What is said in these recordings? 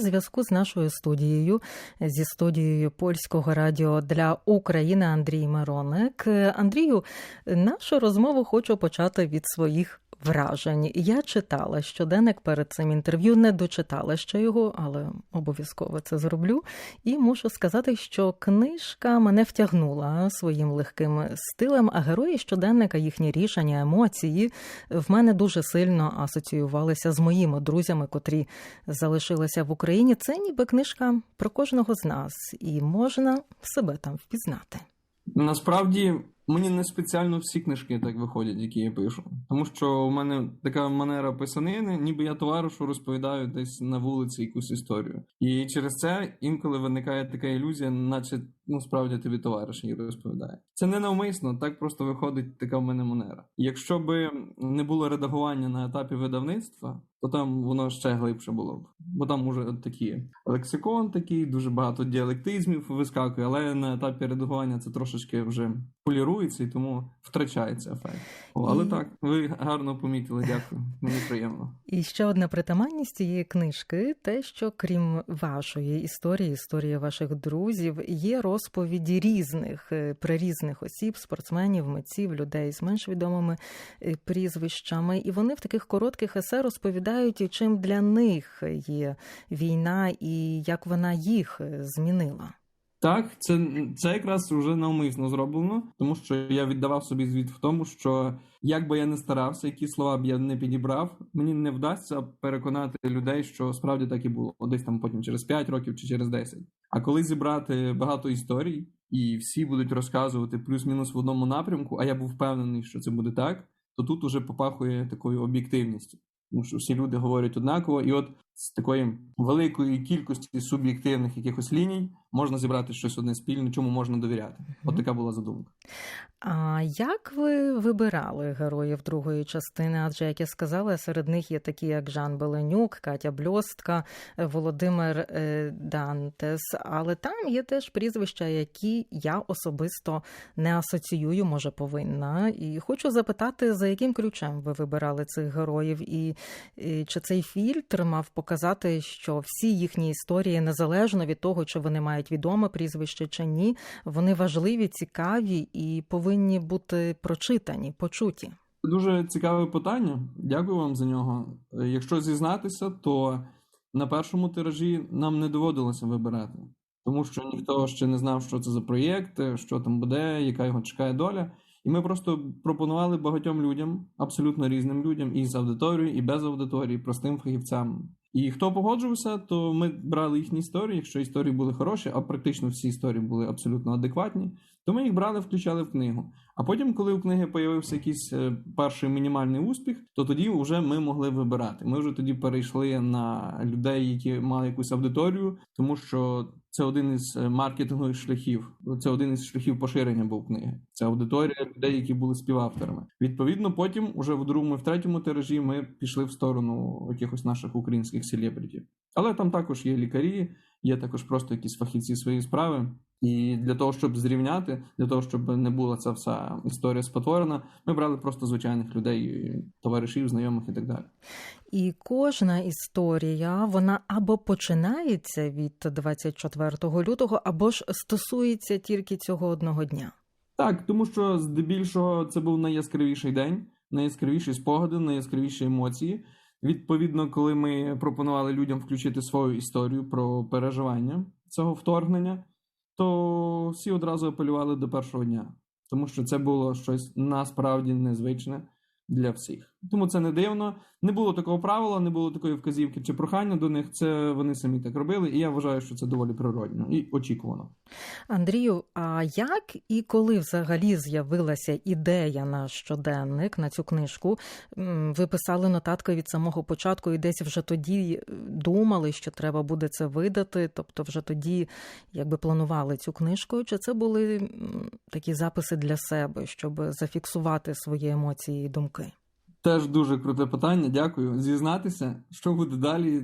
зв'язку з нашою студією, зі студією польського радіо для України Андрій Мироник. Андрію, нашу розмову хочу почати від своїх вражень. Я читала щоденник перед цим інтерв'ю, не дочитала ще його, але обов'язково це зроблю. І мушу сказати, що книжка мене втягнула своїм легким стилем, а герої щоденника, їхні рішення, емоції в мене дуже сильно асоціювалися з моїми друзями, котрі залишилися в Україні. Це ніби книжка про кожного з нас, і можна себе там впізнати. Насправді мені не спеціально всі книжки так виходять, які я пишу. Тому що у мене така манера писанини, ніби я товаришу розповідаю десь на вулиці якусь історію. І через це інколи виникає така ілюзія, наче ну тобі товариш її розповідає. Це не навмисно, так просто виходить така в мене манера. Якщо би не було редагування на етапі видавництва, то там воно ще глибше було б. Бо там уже такі лексикон такий, дуже багато діалектизмів вискакує, але на етапі редагування це трошечки вже полірується і тому втрачається ефект. О, але І- так, ви гарно помітили, дякую. Мені приємно. І ще одна притаманність цієї книжки: те, що крім вашої історії, історії ваших друзів, є розповіді різних е, прирізних осіб, спортсменів, митців, людей з менш відомими е, прізвищами, і вони в таких коротких есе розповідають, і чим для них є війна і як вона їх е, змінила. Так, це, це якраз вже навмисно зроблено, тому що я віддавав собі звіт в тому, що як би я не старався, які слова б я не підібрав, мені не вдасться переконати людей, що справді так і було, десь там потім через 5 років чи через 10. А коли зібрати багато історій, і всі будуть розказувати плюс-мінус в одному напрямку, а я був впевнений, що це буде так, то тут уже попахує такою об'єктивністю. Тому що всі люди говорять однаково, і от з такої великої кількості суб'єктивних якихось ліній можна зібрати щось одне спільне, чому можна довіряти. От така була задумка. А як ви вибирали героїв другої частини? Адже, як я сказала, серед них є такі, як Жан Беленюк, Катя Бльостка, Володимир е, Дантес. Але там є теж прізвища, які я особисто не асоціюю, може повинна. І хочу запитати, за яким ключем ви вибирали цих героїв, і, і чи цей фільтр мав показати, що всі їхні історії, незалежно від того, чи вони мають відоме прізвище чи ні, вони важливі, цікаві і повинні бути прочитані, почуті. Дуже цікаве питання. Дякую вам за нього. Якщо зізнатися, то на першому тиражі нам не доводилося вибирати, тому що ніхто ще не знав, що це за проєкт, що там буде, яка його чекає доля. І ми просто пропонували багатьом людям, абсолютно різним людям, і з аудиторією, і без аудиторії, простим фахівцям. І хто погоджувався, то ми брали їхні історії. Якщо історії були хороші, а практично всі історії були абсолютно адекватні, то ми їх брали, включали в книгу. А потім, коли у книги появився якийсь е, перший мінімальний успіх, то тоді вже ми могли вибирати. Ми вже тоді перейшли на людей, які мали якусь аудиторію, тому що це один із е, маркетингових шляхів. Це один із шляхів поширення був книги. Це аудиторія людей, які були співавторами. Відповідно, потім, уже в другому і в третьому тиражі, ми пішли в сторону якихось наших українських селебритів. Але там також є лікарі, є також просто якісь фахівці своєї справи. І для того, щоб зрівняти, для того, щоб не була ця вся історія спотворена, ми брали просто звичайних людей, товаришів, знайомих і так далі. І кожна історія вона або починається від 24 лютого, або ж стосується тільки цього одного дня. Так, тому що здебільшого це був найяскравіший день, найяскравіші спогади, найяскравіші емоції. Відповідно, коли ми пропонували людям включити свою історію про переживання цього вторгнення, то всі одразу апелювали до першого дня, тому що це було щось насправді незвичне для всіх. Тому це не дивно. Не було такого правила, не було такої вказівки чи прохання до них. Це вони самі так робили, і я вважаю, що це доволі природно і очікувано. Андрію, а як і коли взагалі з'явилася ідея на щоденник на цю книжку? Ви писали нотатки від самого початку і десь вже тоді е, думали, що треба буде це видати, тобто вже тоді якби планували цю книжку, чи це були такі записи для себе, щоб зафіксувати свої емоції і думки? Теж дуже круте питання, дякую. Зізнатися, що буде далі,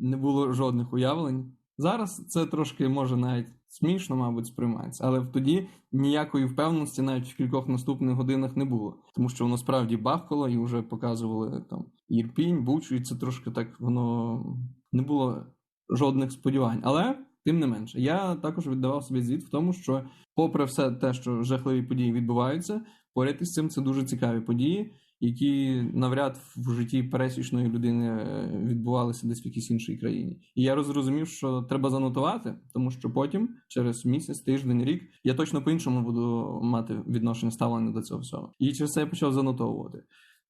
не було жодних уявлень. Зараз це трошки може навіть смішно, мабуть, сприймається, але тоді ніякої впевненості навіть в кількох наступних годинах не було, тому що воно справді бахкало і вже показували там Ірпінь, Бучу, і це трошки так воно не було жодних сподівань. Але тим не менше, я також віддавав собі звіт в тому, що, попри все те, що жахливі події відбуваються, поряд із цим це дуже цікаві події, які навряд в житті пересічної людини е, відбувалися десь в якійсь іншій країні. І я розрозумів, що треба занотувати, тому що потім, через місяць, тиждень, рік, я точно по-іншому буду мати відношення ставлення до цього всього. І через це я почав занотовувати.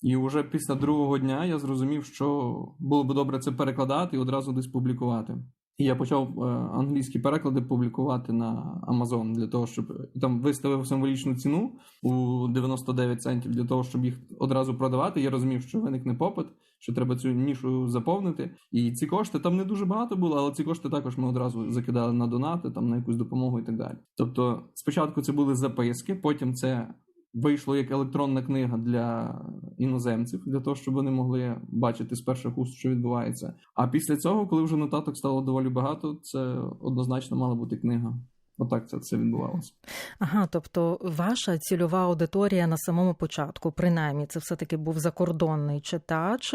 І вже після другого дня я зрозумів, що було б добре це перекладати і одразу десь публікувати. І я почав е, англійські переклади публікувати на Amazon для того, щоб там виставив символічну ціну у 99 центів для того, щоб їх одразу продавати. Я розумів, що виникне попит, що треба цю нішу заповнити. І ці кошти там не дуже багато було, але ці кошти також ми одразу закидали на донати, там на якусь допомогу і так далі. Тобто, спочатку це були записки, потім це вийшло як електронна книга для іноземців, для того, щоб вони могли бачити з перших уст, що відбувається. А після цього, коли вже нотаток стало доволі багато, це однозначно мала бути книга. Отак це все відбувалося. Ага, тобто ваша цільова аудиторія на самому початку, принаймні, це все-таки був закордонний читач.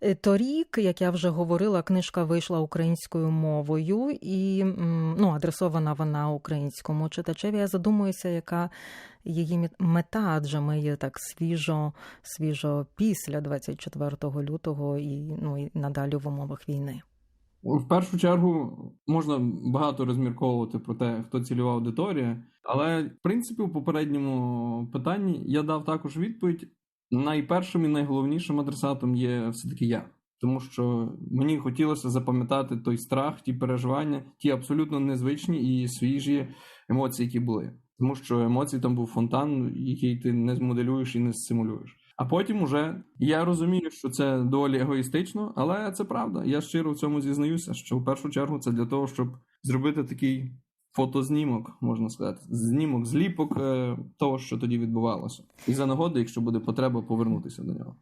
Е, Торік, як я вже говорила, книжка вийшла українською мовою і ну, адресована вона українському читачеві. Я задумуюся, яка її мет- мета, адже ми є так свіжо, свіжо після 24 лютого і ну і надалі в умовах війни. В першу чергу можна багато розмірковувати про те, хто цільова аудиторія, але в принципі у попередньому питанні я дав також відповідь. Найпершим і найголовнішим адресатом є все-таки я, тому що мені хотілося запам'ятати той страх, ті переживання, ті абсолютно незвичні і свіжі емоції, які були. Тому що емоцій там був фонтан, який ти не змоделюєш і не симулюєш. А потім уже я розумію, що це доволі егоїстично, але це правда. Я щиро в цьому зізнаюся, що в першу чергу це для того, щоб зробити такий фотознімок, можна сказати, знімок, зліпок е, того, що тоді відбувалося, і за нагоди, якщо буде потреба, повернутися до нього.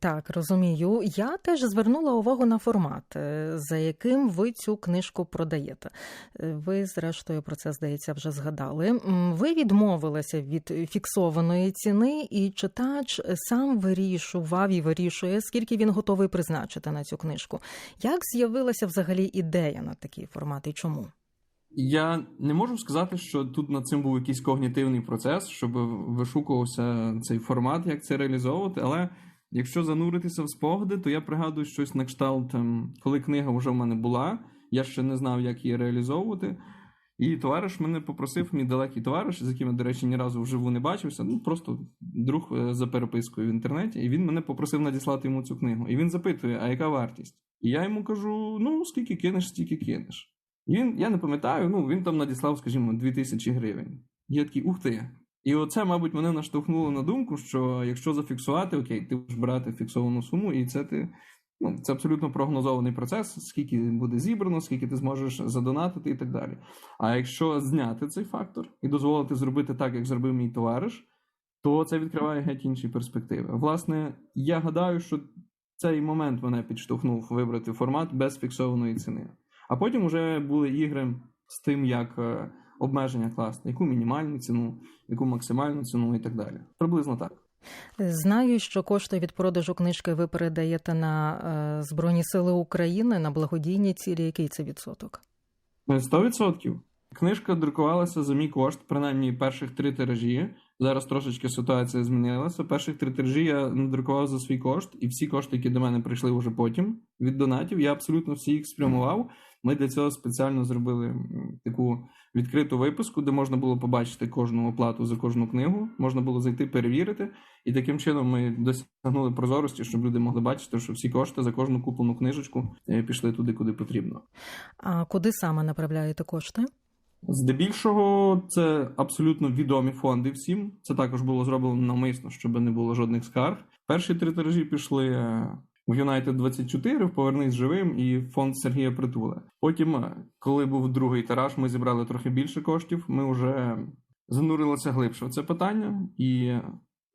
Так, розумію. Я теж звернула увагу на формат, е, за яким ви цю книжку продаєте. Е, Ви, зрештою, про це здається вже згадали. Ви відмовилися від фіксованої ціни, і читач сам вирішував і вирішує, скільки він готовий призначити на цю книжку. Як з'явилася взагалі ідея на такий формат і чому? Я не можу сказати, що тут над цим був якийсь когнітивний процес, щоб вишукувався цей формат, як це реалізовувати. Але якщо зануритися в спогади, то я пригадую щось на кшталт, ем, коли книга вже в мене була, я ще не знав, як її реалізовувати. І товариш мене попросив, мій далекий товариш, з яким я, до речі, ні разу вживу не бачився, ну просто друг е, за перепискою в інтернеті, і він мене попросив надіслати йому цю книгу. І він запитує, а яка вартість? І я йому кажу: ну, скільки кинеш, стільки кинеш. І він, я не пам'ятаю, ну він там надіслав, скажімо, 2000 гривень. І я такий, ух ти. І оце, мабуть, мене наштовхнуло на думку, що якщо зафіксувати, окей, ти будеш брати фіксовану суму, і це ти. Ну, це абсолютно прогнозований процес, скільки буде зібрано, скільки ти зможеш задонатити і так далі. А якщо зняти цей фактор і дозволити зробити так, як зробив мій товариш, то це відкриває геть інші перспективи. Власне, я гадаю, що цей момент мене підштовхнув вибрати формат без фіксованої ціни. А потім вже були ігри з тим, як е, обмеження класти, яку мінімальну ціну, яку максимальну ціну і так далі. Приблизно так. Знаю, що кошти від продажу книжки ви передаєте на е, Збройні Сили України на благодійні цілі. Який це відсоток? 100%. Книжка друкувалася за мій кошт, принаймні перших три тиражі. Зараз трошечки ситуація змінилася. Перших три тиражі я надрукував за свій кошт, і всі кошти, які до мене прийшли вже потім від донатів, я абсолютно всі їх спрямував. Ми для цього спеціально зробили таку відкриту виписку, де можна було побачити кожну оплату за кожну книгу, можна було зайти перевірити. І таким чином ми досягнули прозорості, щоб люди могли бачити, що всі кошти за кожну куплену книжечку е, пішли туди, куди потрібно. А куди саме направляєте кошти? Здебільшого це абсолютно відомі фонди всім. Це також було зроблено навмисно, щоб не було жодних скарг. Перші три тиражі пішли е, в United 24, в Повернись живим і фонд Сергія Притула. Потім, е, коли був другий тираж, ми зібрали трохи більше коштів. Ми вже занурилися глибше в це питання і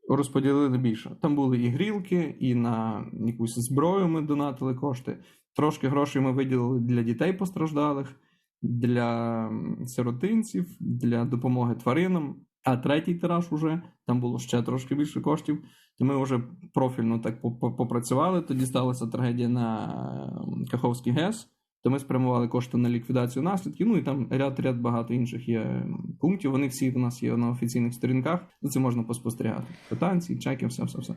розподілили більше. Там були і грілки, і на якусь зброю ми донатили кошти. Трошки грошей ми виділили для дітей постраждалих для сиротинців, для допомоги тваринам. А третій тираж уже там було ще трошки більше коштів. То ми вже профільно так попрацювали. Тоді сталася трагедія на Каховський ГЕС. то ми спрямували кошти на ліквідацію наслідків. Ну і там ряд ряд багато інших є пунктів. Вони всі у нас є на офіційних сторінках. Це можна поспостерігати. Квитанції, чеки, все, все, все.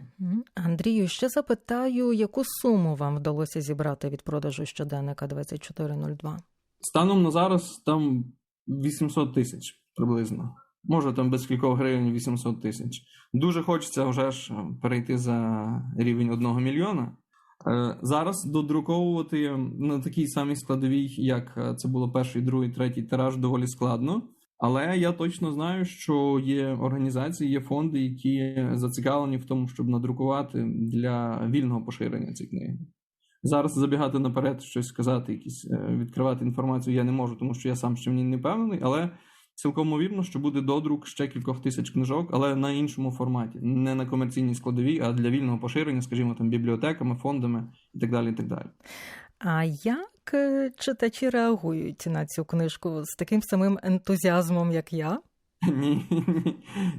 Андрію, ще запитаю, яку суму вам вдалося зібрати від продажу щоденника 2402? Станом на зараз там 800 тисяч приблизно. Може там без кількох гривень 800 тисяч. Дуже хочеться вже ж перейти за рівень 1 мільйона. Е, Зараз додруковувати на такій самій складовій, як е, це було перший, другий, третій тираж, доволі складно. Але я точно знаю, що є організації, є фонди, які зацікавлені в тому, щоб надрукувати для вільного поширення цієї книги. Зараз забігати наперед, щось сказати, якісь е, відкривати інформацію я не можу, тому що я сам ще ній не певний, але цілком ймовірно, що буде додрук ще кількох тисяч книжок, але на іншому форматі, не на комерційній складовій, а для вільного поширення, скажімо, там бібліотеками, фондами і так далі. І так далі. А як е, читачі реагують на цю книжку з таким самим ентузіазмом, як я? Ні, ні,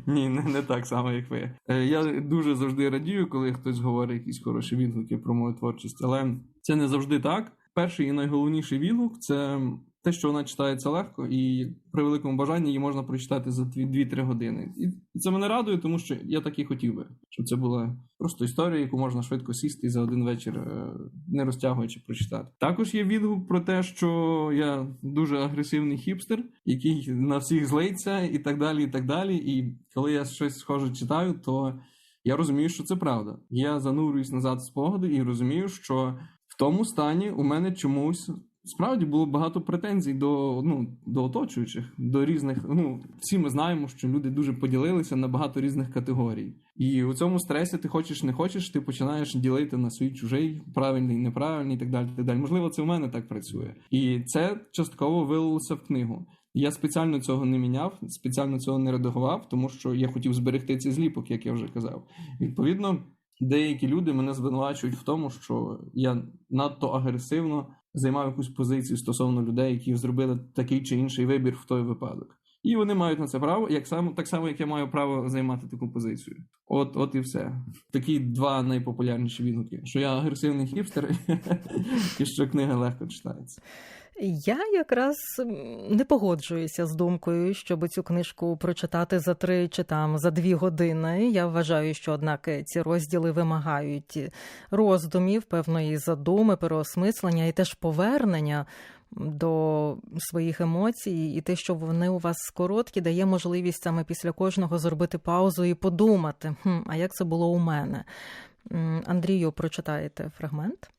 ні, не, не так само, як ви. Е, Я дуже завжди радію, коли хтось говорить якісь хороші відгуки про мою творчість, але це не завжди так. Перший і найголовніший відгук це те, що вона читається легко, і при великому бажанні її можна прочитати за 2-3 години. І це мене радує, тому що я так і хотів би, щоб це була просто історія, яку можна швидко сісти за один вечір, е, не розтягуючи прочитати. Також є відгук про те, що я дуже агресивний хіпстер, який на всіх злиться, і так далі. І так далі. І коли я щось схоже читаю, то я розумію, що це правда. Я занурююсь назад в спогади і розумію, що тому стані у мене чомусь справді було багато претензій до ну, до оточуючих, до різних. Ну, всі ми знаємо, що люди дуже поділилися на багато різних категорій. І у цьому стресі ти хочеш не хочеш, ти починаєш ділити на свій чужий, правильний, неправильний і так далі. так далі. Можливо, це в мене так працює. І це частково вилилося в книгу. Я спеціально цього не міняв, спеціально цього не редагував, тому що я хотів зберегти цей зліпок, як я вже казав. Відповідно, деякі люди мене звинувачують в тому, що я надто агресивно займав якусь позицію стосовно людей, які зробили такий чи інший вибір в той випадок. І вони мають на це право, як само, так само, як я маю право займати таку позицію. От, от і все. Такі два найпопулярніші відгуки: що я агресивний хіпстер, і що книга легко читається. Я якраз не погоджуюся з думкою, щоб цю книжку прочитати за три чи там за дві години. Я вважаю, що однак ці розділи вимагають роздумів, певної задуми, переосмислення і теж повернення до своїх емоцій, і те, що вони у вас короткі, дає можливість саме після кожного зробити паузу і подумати, хм, а як це було у мене. Андрію, прочитаєте фрагмент?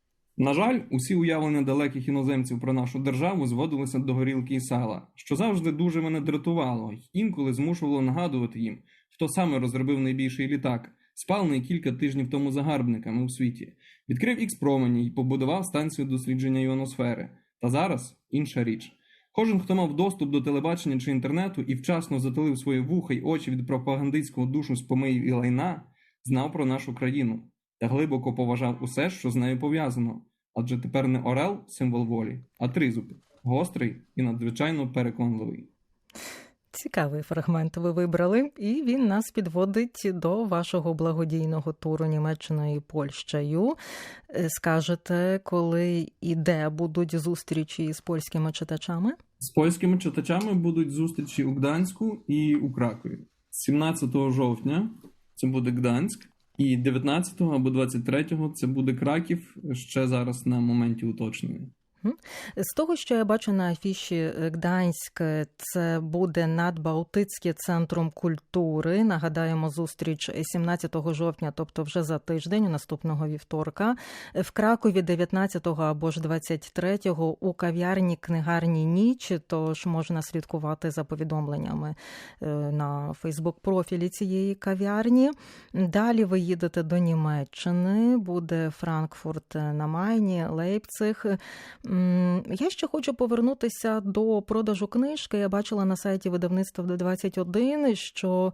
На жаль, усі уявлення далеких іноземців про нашу державу зводилися до горілки і сала, що завжди дуже мене дратувало й інколи змушувало нагадувати їм, хто саме розробив найбільший літак, спалений кілька тижнів тому загарбниками у світі, відкрив ікс промені й побудував станцію дослідження іоносфери. Та зараз інша річ. Кожен, хто мав доступ до телебачення чи інтернету і вчасно затулив свої вуха й очі від пропагандистського душу з помиїв і лайна, знав про нашу країну та глибоко поважав усе, що з нею пов'язано. Адже тепер не орел символ волі, а тризуб гострий і надзвичайно переконливий. Цікавий фрагмент ви вибрали, і він нас підводить до вашого благодійного туру Німеччиною і Польщею. Скажете, коли і де будуть зустрічі з польськими читачами? З польськими читачами будуть зустрічі у Гданську і у Кракові. 17 жовтня це буде Гданськ, і 19 або 23 це буде Краків ще зараз на моменті уточнення. З того, що я бачу на афіші Гданськ, це буде надбалтицьке центром культури. Нагадаємо, зустріч 17 жовтня, тобто вже за тиждень, наступного вівторка, в Кракові 19 або ж 23 у кав'ярні книгарні ніч. Тож можна слідкувати за повідомленнями на Фейсбук-профілі цієї кав'ярні. Далі ви їдете до Німеччини, буде Франкфурт на Майні, Лейпциг. Я ще хочу повернутися до продажу книжки. Я бачила на сайті видавництва Д21, що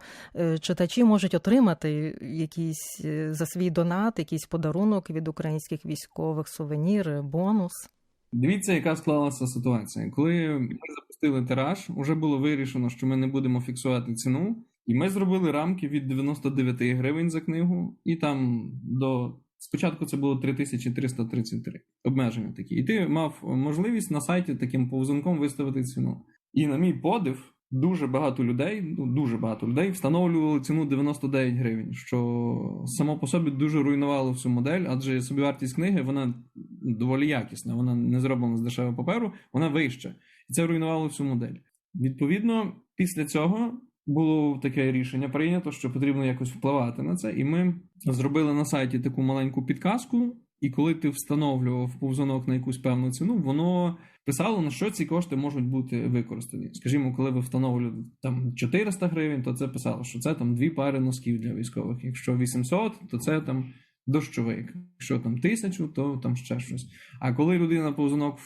читачі можуть отримати якийсь за свій донат, якийсь подарунок від українських військових, сувенір, бонус. Дивіться, яка склалася ситуація. Коли ми запустили тираж, вже було вирішено, що ми не будемо фіксувати ціну, і ми зробили рамки від 99 гривень за книгу і там до Спочатку це було 3333 обмеження такі. І ти мав можливість на сайті таким повзунком виставити ціну. І на мій подив, дуже багато людей, ну дуже багато людей встановлювали ціну 99 гривень, що само по собі дуже руйнувало всю модель, адже собівартість книги вона доволі якісна, вона не зроблена з дешевого паперу, вона вища. І це руйнувало всю модель. Відповідно, після цього було таке рішення прийнято, що потрібно якось впливати на це. І ми зробили на сайті таку маленьку підказку. І коли ти встановлював повзунок на якусь певну ціну, воно писало, на що ці кошти можуть бути використані. Скажімо, коли ви встановлюєте там 400 гривень, то це писало, що це там дві пари носків для військових. Якщо 800, то це там дощовик. Якщо там тисячу, то там ще щось. А коли людина повзунок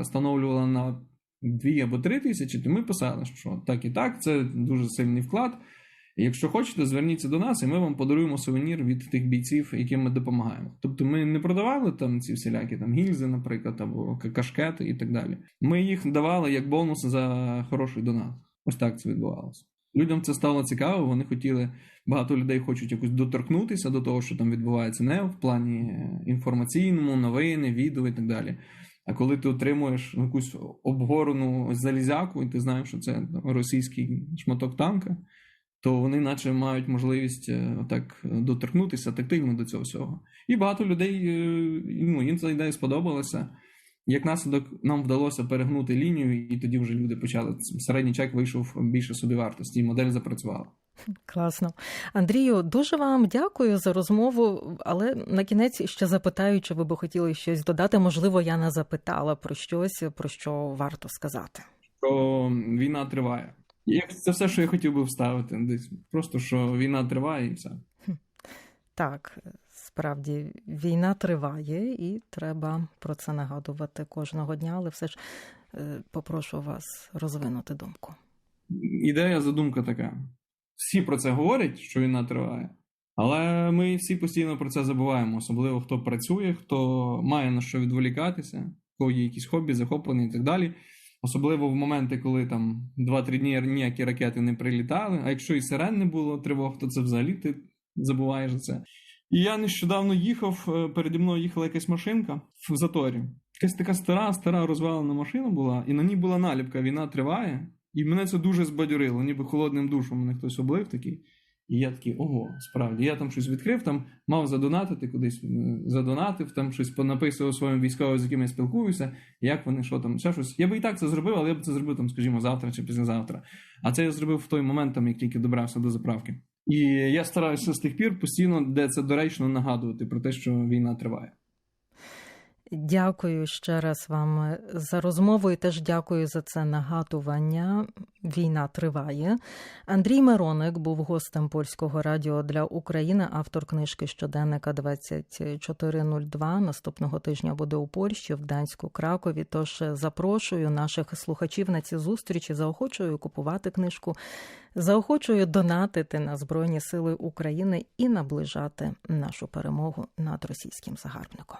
встановлювала на дві або три тисячі, то ми писали, що так і так, це дуже сильний вклад. Якщо хочете, зверніться до нас, і ми вам подаруємо сувенір від тих бійців, яким ми допомагаємо. Тобто ми не продавали там ці всілякі там гільзи, наприклад, або кашкети і так далі. Ми їх давали як бонус за хороший донат. Ось так це відбувалося. Людям це стало цікаво. Вони хотіли, багато людей хочуть якось доторкнутися до того, що там відбувається, не в плані е, інформаційному, новини, відео і так далі. А коли ти отримуєш якусь обгорену залізяку, і ти знаєш, що це російський шматок танка, то вони, наче, мають можливість е, так доторкнутися тактильно до цього всього. І багато людей е, ну, їм ця ідея сподобалася. Як наслідок, нам вдалося перегнути лінію, і тоді вже люди почали. Середній чек вийшов більше собі вартості, і модель запрацювала. Класно. Андрію, дуже вам дякую за розмову. Але на кінець ще запитаю, чи ви б хотіли щось додати. Можливо, я не запитала про щось, про що варто сказати. Що війна триває. Як це все, що я хотів би вставити, десь просто що війна триває і все. Так, справді війна триває, і треба про це нагадувати кожного дня, але все ж е, попрошу вас розвинути думку. Ідея, задумка така. Всі про це говорять, що війна триває, але ми всі постійно про це забуваємо, особливо хто працює, хто має на що відволікатися, кого є якісь хобі, захоплення і так далі. Особливо в моменти, коли там 2-3 дні ніякі ракети не прилітали. А якщо і сирен не було тривог, то це взагалі ти забуваєш за це. І я нещодавно їхав, е, переді мною їхала якась машинка в заторі. Якась така стара, стара розвалена машина була, і на ній була наліпка Війна триває. І мене це дуже збадьорило, ніби холодним душем мене хтось облив такий. І я такий, ого, справді. Я там щось відкрив, там мав задонатити кудись, задонатив, там щось понаписував своїм військовим, з якими я спілкуюся, як вони, що там, ще щось. Я би і так це зробив, але я б це зробив, там, скажімо, завтра чи післязавтра. А це я зробив в той момент, там, як тільки добрався до заправки. І я стараюся з тих пір постійно, де це доречно, нагадувати про те, що війна триває. Дякую ще раз вам за розмову і теж дякую за це нагадування. Війна триває. Андрій Мироник був гостем польського радіо для України, автор книжки щоденника 2402. Наступного тижня буде у Польщі, в Данську, Кракові. Тож запрошую наших слухачів на ці зустрічі. Заохочую купувати книжку, заохочую донатити на Збройні Сили України і наближати нашу перемогу над російським загарбником.